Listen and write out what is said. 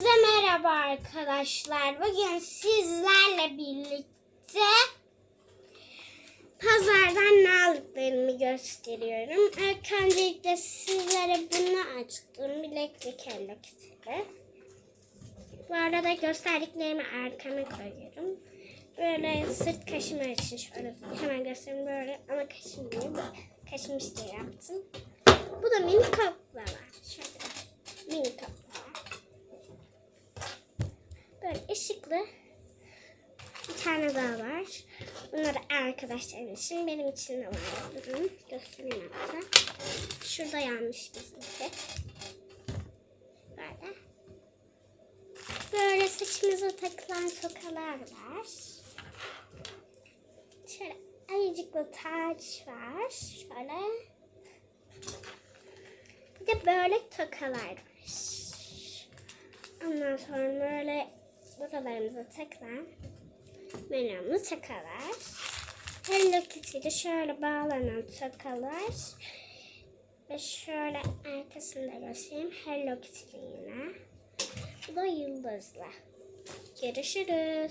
Herkese merhaba arkadaşlar. Bugün sizlerle birlikte pazardan ne aldıklarımı gösteriyorum. İlk öncelikle sizlere bunu açtım. Bileklik Hello Kitty'de. Bu arada gösterdiklerimi arkama koyuyorum. Böyle sırt kaşıma için şöyle hemen göstereyim böyle ama kaşımıyor. Kaşımış diye yaptım. Bu da mini kaplalar. Şöyle mini kaplalar. Böyle ışıklı bir tane daha var. Bunları arkadaşlarım için, benim için de var. Durun göstereyim hatta. Şurada yanmış bizimki. Böyle. Böyle saçımıza takılan tokalar var. Şöyle ayıcıklı taç var. Şöyle. Bir de böyle tokalar var. Ondan sonra böyle buralarımıza takılan menümlü tokalar. Hello Kitty'de şöyle bağlanan tokalar. Ve şöyle arkasında göstereyim. Hello Kitty yine. Bu da yıldızlı. Görüşürüz.